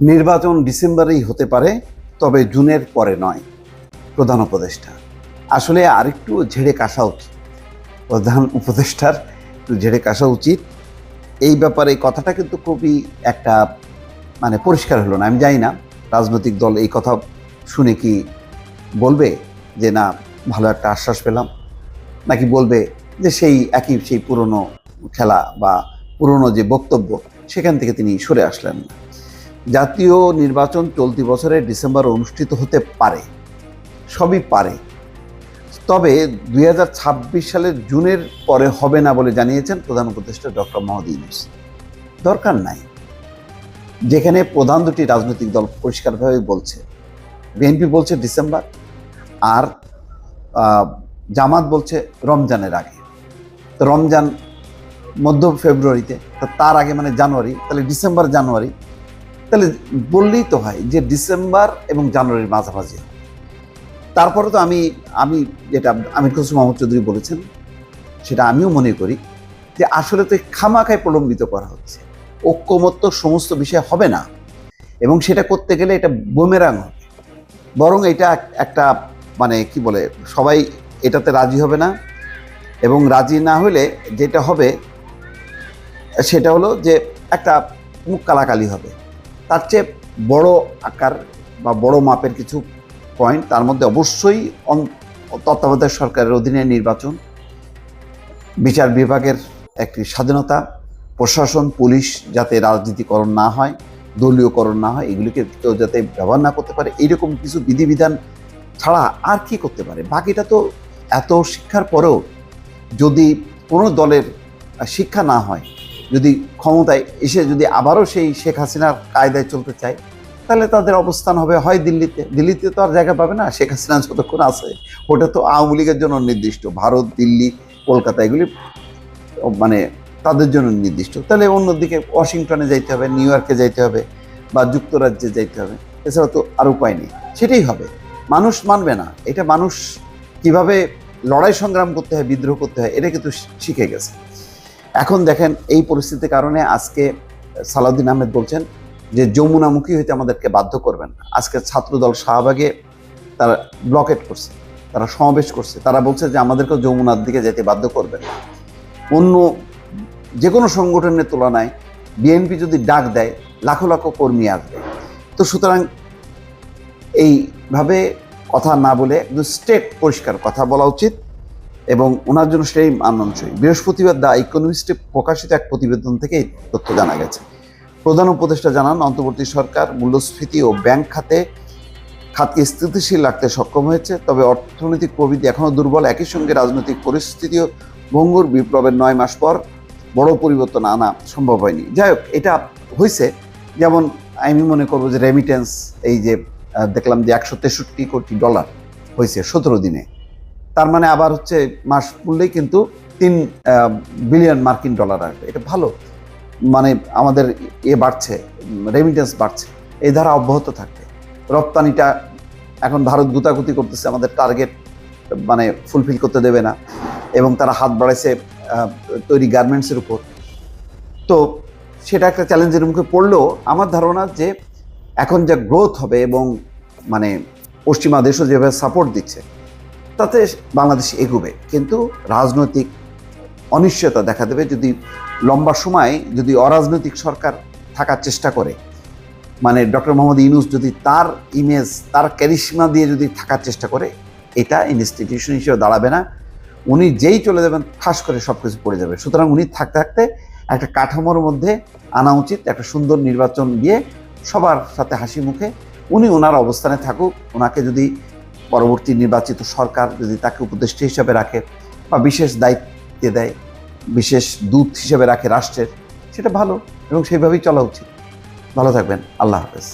নির্বাচন ডিসেম্বরেই হতে পারে, তবে জুনের পরে নয়। প্রধান উপদেষ্টা। আসলে আরেকটু ঝেড়ে কাশা উচিত। প্রধান উপদেষ্টার একটু ঝেড়ে কাশা উচিত। এই ব্যাপারে কথাটা কিন্তু খুবই একটা মানে পরিষ্কার হলো না। আমি জানি না, রাজনৈতিক দল এই কথা শুনে কি বলবে যে, না, ভালো একটা আশ্বাস পেলাম। নাকি বলবে যে, সেই একই, সেই পুরনো খেলা বা পুরনো যে বক্তব্য, সেখান থেকে তিনি সরে আসলেন। না জাতীয় নির্বাচন চলতি বছরের ডিসেম্বর অনুষ্ঠিত হতে পারে, সবই পারে। তবে দু হাজার ছাব্বিশ সালের জুনের পরে হবে না বলে জানিয়েছেন প্রধান উপদেষ্টা ডক্টর মোহাম্মদ দরকার নাই। যেখানে প্রধান দুটি রাজনৈতিক দল পরিষ্কারভাবে বলছে, বিএনপি বলছে ডিসেম্বর আর জামাত বলছে রমজানের আগে। রমজান মধ্য ফেব্রুয়ারিতে তার আগে মানে জানুয়ারি, তাহলে ডিসেম্বর, জানুয়ারি তাহলে বললেই তো হয় যে ডিসেম্বর এবং জানুয়ারির মাঝামাঝি। তারপরে তো আমি আমি যেটা আমির খসরু মোহাম্মদ চৌধুরী বলেছেন, সেটা আমিও মনে করি যে আসলে তো খামাখায় প্রলম্বিত করা হচ্ছে। ঐক্যমত্য সমস্ত বিষয় হবে না এবং সেটা করতে গেলে এটা বুমেরাং হবে। বরং এটা একটা মানে কি বলে, সবাই এটাতে রাজি হবে না এবং রাজি না হলে যেটা হবে সেটা হলো যে একটা মুখ কালাকালি হবে। তার চেয়ে বড় আকার বা বড় মাপের কিছু পয়েন্ট তার মধ্যে অবশ্যই তত্ত্বাবধায়ক সরকারের অধীনে নির্বাচন, বিচার বিভাগের একটি স্বাধীনতা, প্রশাসন, পুলিশ যাতে রাজনীতিকরণ না হয়, দলীয়করণ না হয়, এগুলিকে কেউ যাতে ব্যবহার না করতে পারে, এইরকম কিছু বিধিবিধান ছাড়া আর কি করতে পারে? বাকিটা তো এত শিক্ষার পরেও যদি কোনো দলের শিক্ষা না হয় যদি ক্ষমতায় এসে যদি আবারও সেই শেখ হাসিনার কায়দায় চলতে চায়, তাহলে তাদের অবস্থান হবে হয় দিল্লিতে। দিল্লিতে তো আর জায়গা পাবে না, শেখ হাসিনা যতক্ষণ আছে। ওটা তো আওয়ামী লীগের জন্য নির্দিষ্ট। ভারত, দিল্লি, কলকাতা এগুলি মানে তাদের জন্য নির্দিষ্ট। তাহলে অন্যদিকে ওয়াশিংটনে যাইতে হবে, নিউ ইয়র্কে যাইতে হবে বা যুক্তরাজ্যে যাইতে হবে। এছাড়া তো আর উপায় নেই। সেটাই হবে। মানুষ মানবে না। এটা মানুষ কীভাবে লড়াই সংগ্রাম করতে হয়, বিদ্রোহ করতে হয়, এটা কিন্তু শিখে গেছে। এখন দেখেন এই পরিস্থিতির কারণে আজকে সালাউদ্দিন আহমেদ বলছেন যে যমুনামুখী হইতে আমাদেরকে বাধ্য করবেন আজকে ছাত্রদল শাহবাগে তারা ব্লকেট করছে, তারা সমাবেশ করছে। তারা বলছে যে আমাদেরকে যমুনার দিকে যেতে বাধ্য করবেন অন্য যে কোনো সংগঠনের তুলনায় বিএনপি যদি ডাক দেয়, লাখো লাখো কর্মী আসবে। তো সুতরাং এইভাবে কথা না বলে স্টেট পরিষ্কার কথা বলা উচিত। এবং ওনার জন্য সেই। মানানসই বৃহস্পতিবার দ্য ইকোনমিস্টে প্রকাশিত এক প্রতিবেদন থেকে তথ্য জানা গেছে। প্রধান উপদেষ্টা জানান, অন্তর্বর্তী সরকার, মূল্যস্ফীতি ও ব্যাংক খাতে খাতকে স্থিতিশীল রাখতে সক্ষম হয়েছে, তবে অর্থনৈতিক প্রবৃদ্ধি এখনও দুর্বল। একই সঙ্গে রাজনৈতিক পরিস্থিতিও ভঙ্গুর বিপ্লবের নয় মাস পর বড় পরিবর্তন আনা সম্ভব হয়নি। যাই হোক, এটা হয়েছে যেমন আমি মনে করব যে রেমিটেন্স এই যে দেখলাম যে একশো তেষট্টি কোটি ডলার হয়েছে সতেরো দিনে। তার মানে আবার হচ্ছে মাস পড়লেই কিন্তু তিন বিলিয়ন মার্কিন ডলার আসবে। এটা ভালো। মানে আমাদের এ বাড়ছে রেমিটেন্স বাড়ছে। এই ধারা অব্যাহত থাকবে। রপ্তানিটা এখন ভারত গুতাগুতি করতেছে, আমাদের টার্গেট মানে ফুলফিল করতে দেবে না এবং তারা হাত বাড়াইছে তৈরি গার্মেন্টসের উপর। তো সেটা একটা চ্যালেঞ্জের মুখে পড়লেও আমার ধারণা যে এখন যা গ্রোথ হবে এবং মানে পশ্চিমা দেশও যেভাবে সাপোর্ট দিচ্ছে তাতে বাংলাদেশ এগোবে। কিন্তু রাজনৈতিক অনিশ্চয়তা দেখা দেবে যদি লম্বা সময় যদি অরাজনৈতিক সরকার থাকার চেষ্টা করে। মানে ডক্টর মোহাম্মদ ইউনুস যদি তার ইমেজ তার ক্যারিশমা দিয়ে যদি থাকার চেষ্টা করে, এটা ইনস্টিটিউশন হিসেবে দাঁড়াবে না। উনি যেই চলে যাবেন, ঠাস করে সব কিছু পড়ে যাবে। সুতরাং উনি থাকতে থাকতে একটা কাঠামোর মধ্যে আনা উচিত, একটা সুন্দর নির্বাচন দিয়ে সবার সাথে হাসি মুখে উনি ওনার অবস্থানে থাকুক। ওনাকে যদি পরবর্তী নির্বাচিত সরকার যদি তাকে উপদেষ্টা হিসাবে রাখে বা বিশেষ দায়িত্বে দেয়, বিশেষ দূত হিসেবে রাখে রাষ্ট্রের, সেটা ভালো এবং সেইভাবেই চলা উচিত। ভালো থাকবেন। আল্লাহ হাফেজ।